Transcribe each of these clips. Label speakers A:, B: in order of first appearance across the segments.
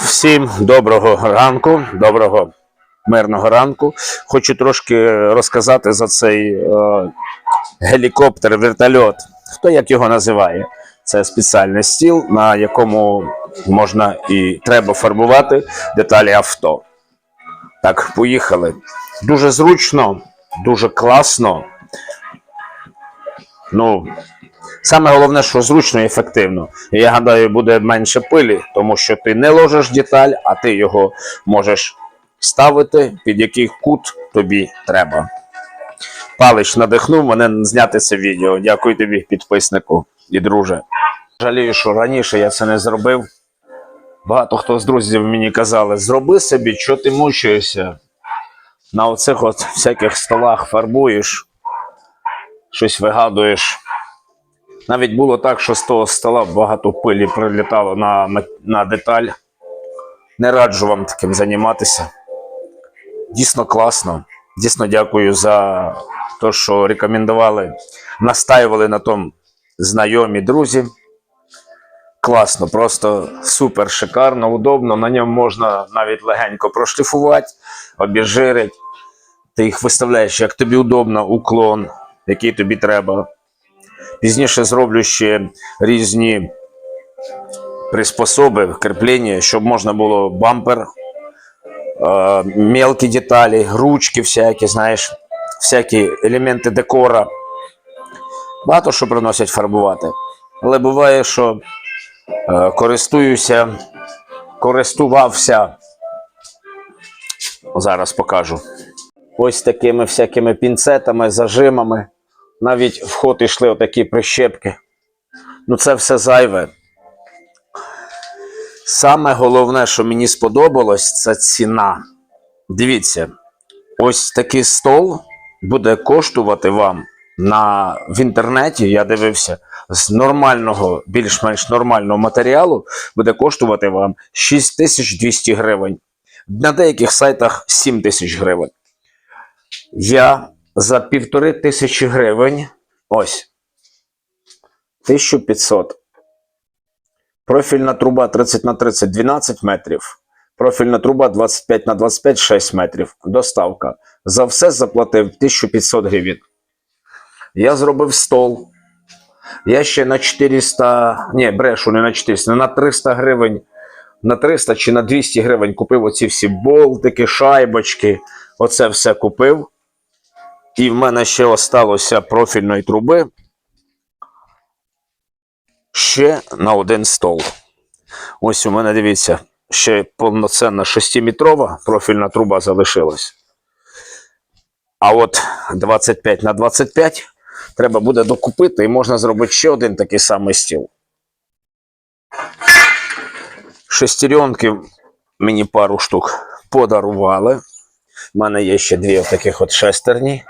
A: Всім доброго ранку, доброго мирного ранку. Хочу трошки розказати за цей е, гелікоптер, вертольот. Хто як його називає? Це спеціальний стіл, на якому можна і треба фарбувати деталі авто. Так, поїхали. Дуже зручно, дуже класно. Ну, Саме головне, що зручно і ефективно. Я гадаю, буде менше пилі, тому що ти не ложиш деталь, а ти його можеш ставити під який кут тобі треба. Палич надихнув мене зняти це відео. Дякую тобі, підписнику і друже. Жалію, що раніше я це не зробив. Багато хто з друзів мені казали: зроби собі, що ти мучаєшся. На оцих от всяких столах фарбуєш, щось вигадуєш. Навіть було так, що з того стола багато пилі прилітало на, на деталь. Не раджу вам таким займатися. Дійсно класно. Дійсно дякую за те, що рекомендували, настаювали на тому знайомі друзі. Класно, просто супер шикарно, удобно. На ньому можна навіть легенько прошліфувати, обіжирити. Ти їх виставляєш, як тобі удобно, уклон, який тобі треба. Пізніше зроблю ще різні приспособи, кріплення, щоб можна було бампер, е, мелкі деталі, ручки всякі, знаєш, всякі елементи декора. Багато що приносять фарбувати. Але буває, що е, користуюся, користувався. Зараз покажу. Ось такими всякими пінцетами, зажимами. Навіть в ход йшли отакі прищепки. Ну, це все зайве. Саме головне, що мені сподобалось, це ціна. Дивіться, ось такий стол буде коштувати вам на, в інтернеті, я дивився, з нормального, більш-менш нормального матеріалу буде коштувати вам 6200 гривень. На деяких сайтах 7 тисяч гривень. Я за півтори тисячі гривень. Ось. 1500. Профільна труба 30 на 30 12 метрів. Профільна труба 25 на 25 6 метрів. Доставка. За все заплатив 1500 гривень. Я зробив стол. Я ще на 400. Ні, брешу, не на 400, на 300 гривень. На 300 чи на 200 гривень купив оці всі болтики, шайбочки. Оце все купив. І в мене ще осталося профільної труби ще на один стол. Ось у мене, дивіться, ще повноцінна 6-метрова профільна труба залишилась. А от 25 на 25 треба буде докупити і можна зробити ще один такий самий стіл. Шестеренки мені пару штук подарували. У мене є ще дві таких от шестерні.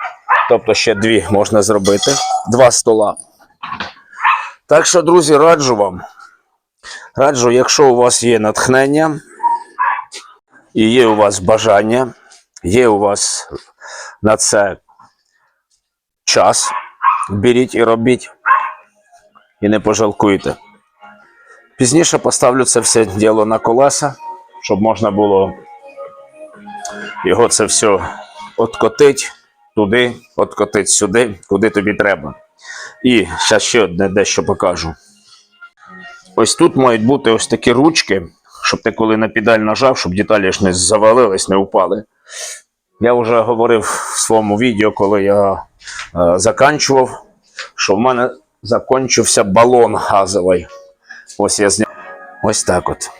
A: Тобто ще дві можна зробити. Два стола. Так що, друзі, раджу вам. Раджу, якщо у вас є натхнення і є у вас бажання, є у вас на це час, беріть і робіть. І не пожалкуйте. Пізніше поставлю це все діло на колеса, щоб можна було його це все откотить туди, откотить сюди, куди тобі треба. І зараз ще одне дещо покажу. Ось тут мають бути ось такі ручки, щоб ти коли на педаль нажав, щоб деталі ж не завалились, не впали. Я вже говорив в своєму відео, коли я е, заканчував, що в мене закінчився балон газовий. Ось я зняв. Ось так от.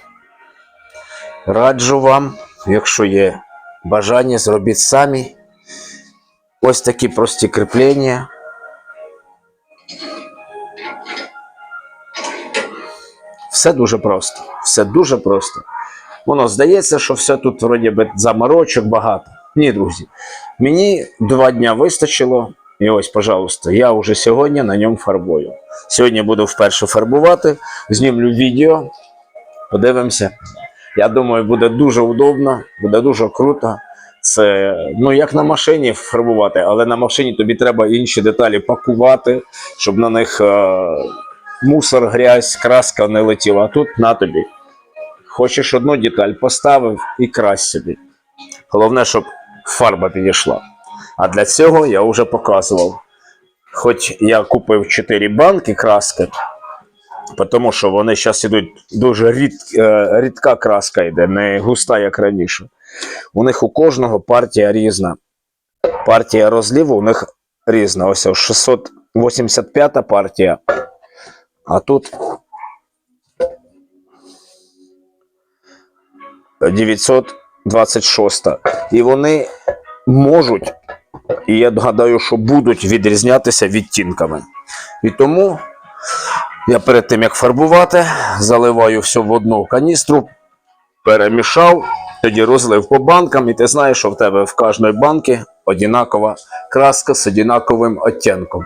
A: Раджу вам, якщо є бажання, зробіть самі. Ось такі прості кріплення. Все дуже просто. Все дуже просто. Воно здається, що все тут вроді би заморочок багато. Ні, друзі. Мені два дня вистачило. І ось, пожалуйста, я вже сьогодні на ньому фарбую. Сьогодні буду вперше фарбувати, знімлю відео, подивимося. Я думаю, буде дуже удобно, буде дуже круто. Це ну як на машині фарбувати, але на машині тобі треба інші деталі пакувати, щоб на них е, мусор, грязь, краска не летіла. А тут на тобі. Хочеш одну деталь поставив і крась собі. Головне, щоб фарба підійшла. А для цього я вже показував. Хоч я купив 4 банки краски, тому що вони зараз ідуть дуже рід, е, рідка краска йде, не густа, як раніше. У них у кожного партія різна. Партія розліву у них різна. Ось 685 партія. А тут 926. І вони можуть, і я гадаю, що будуть відрізнятися відтінками. І тому я перед тим як фарбувати, заливаю все в одну каністру, перемішав, тоді розлив по банкам, і ти знаєш, що в тебе в кожної банки одинакова краска з одинаковим оттінком.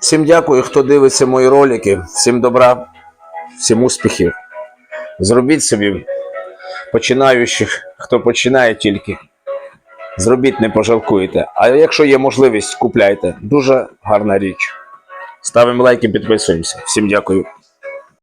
A: Всім дякую, хто дивиться мої ролики. Всім добра, всім успіхів. Зробіть собі починаючих, хто починає тільки. Зробіть, не пожалкуєте. А якщо є можливість, купляйте. Дуже гарна річ. Ставимо лайки, підписуємося. Всім дякую.